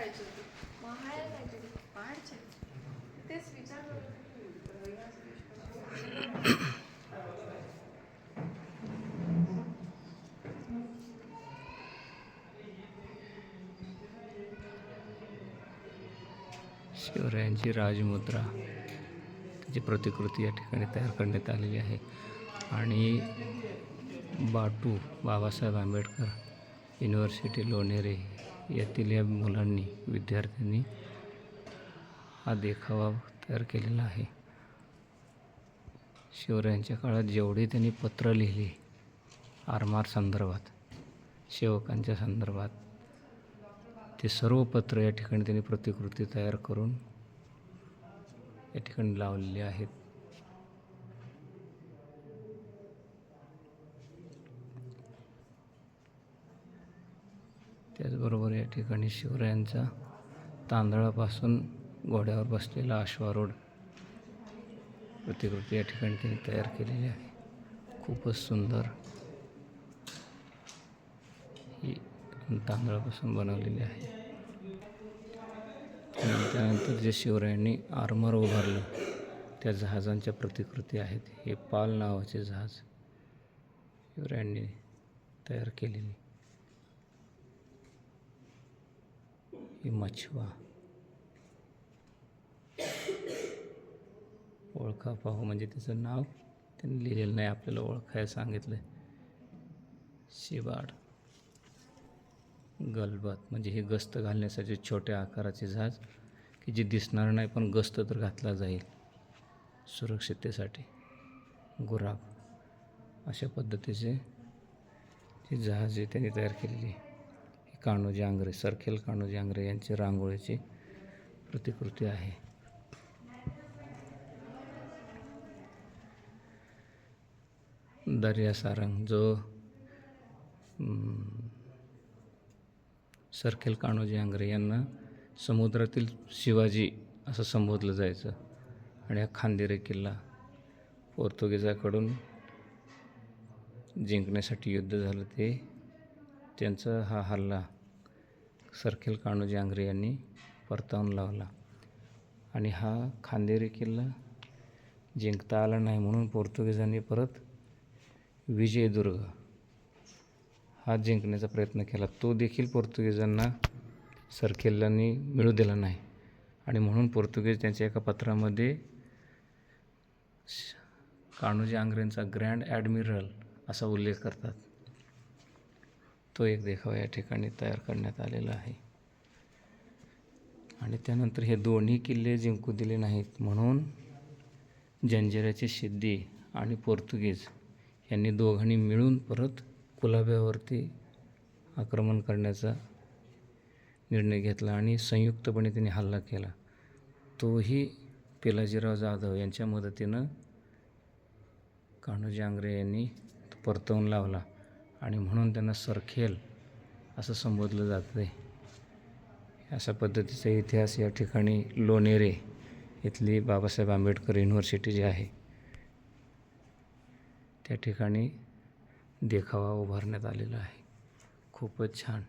काढायची होती. महाळ काहीतरी पहाडचे तेच विचार शिवरायांची राजमुद्रा त्याची प्रतिकृती या ठिकाणी तयार करण्यात आलेली आहे. आणि बाटू बाबासाहेब आंबेडकर युनिव्हर्सिटी लोणेरे यातील या मुलांनी विद्यार्थ्यांनी हा देखावा तयार केलेला आहे. शिवरायांच्या काळात जेवढे त्यांनी पत्र लिहिले आरमार संदर्भात सेवकांच्या संदर्भात ते सर्व पत्र या ठिकाणी त्यांनी प्रतिकृती तयार करून या ठिकाणी लावलेली आहेत. त्याचबरोबर या ठिकाणी शिवरायांचा तांदळापासून घोड्यावर बसलेला अश्वारूढ प्रतिकृती या ठिकाणी त्यांनी तयार केलेली आहे. खूपच सुंदर ही तांदळापासून बनवलेली आहे. आणि त्यानंतर जे शिवरायांनी आर्मर उभारलं त्या जहाजांच्या प्रतिकृती आहेत. हे पाल नावाचे जहाज शिवरायांनी तयार केलेली. ही मछवा ओळखा पाहू म्हणजे त्याचं नाव त्यांनी लिहिलेलं नाही आपल्याला ओळखायला सांगितलं शिबाड गलबत म्हणजे हे गस्त घालण्यासाठी छोट्या आकाराचे जहाज की जे दिसणार नाही पण गस्त तर घातला जाईल. सुरक्षिततेसाठी. गुराब. अशा पद्धतीचे जी जहाज त्यांनी तयार केलेली आहे. कान्होजी आंग्रे सरखेल कान्होजी आंग्रे यांची रांगोळीची प्रतिकृती आहे. दर्या सारंग जो सरखेल कान्होजी आंग्रे यांना समुद्रातील शिवाजी असं संबोधलं जायचं. आणि हा खांदेरे किल्ला पोर्तुगीजाकडून जिंकण्यासाठी युद्ध झालं ते त्यांचा हा हल्ला सरखेल कान्होजी आंग्रे यांनी परतावून लावला. आणि हा खांदेरी किल्ला जिंकता आला नाही म्हणून पोर्तुगीजांनी परत विजयदुर्ग हा जिंकण्याचा प्रयत्न केला. तो देखील पोर्तुगीजांना सरखेलांनी मिळू दिला नाही. आणि म्हणून पोर्तुगीज त्यांच्या एका पत्रामध्ये श- कान्होजी आंग्रेंचा ग्रँड ॲडमिरल असा उल्लेख करतात. तो एक देखावा या ठिकाणी तयार करण्यात आलेला आहे. आणि त्यानंतर हे दोन्ही किल्ले जिंकू दिले नाहीत म्हणून जंजिराचे सिद्धी आणि पोर्तुगीज यांनी दोघांनी मिळून परत कुलाब्यावरती आक्रमण करण्याचा निर्णय घेतला आणि संयुक्तपणे त्यांनी हल्ला केला. तोही पिलाजीराव जाधव यांच्या मदतीनं कान्होजी आंग्रे यांनी परतवून लावला. आणि म्हणून त्यांना सरखेल असं संबोधलं जातं आहे अशा पद्धतीचा इतिहास या ठिकाणी लोणेरे इथली बाबासाहेब आंबेडकर युनिव्हर्सिटी जी आहे त्या ठिकाणी देखावा उभारण्यात आलेला आहे. खूपच छान.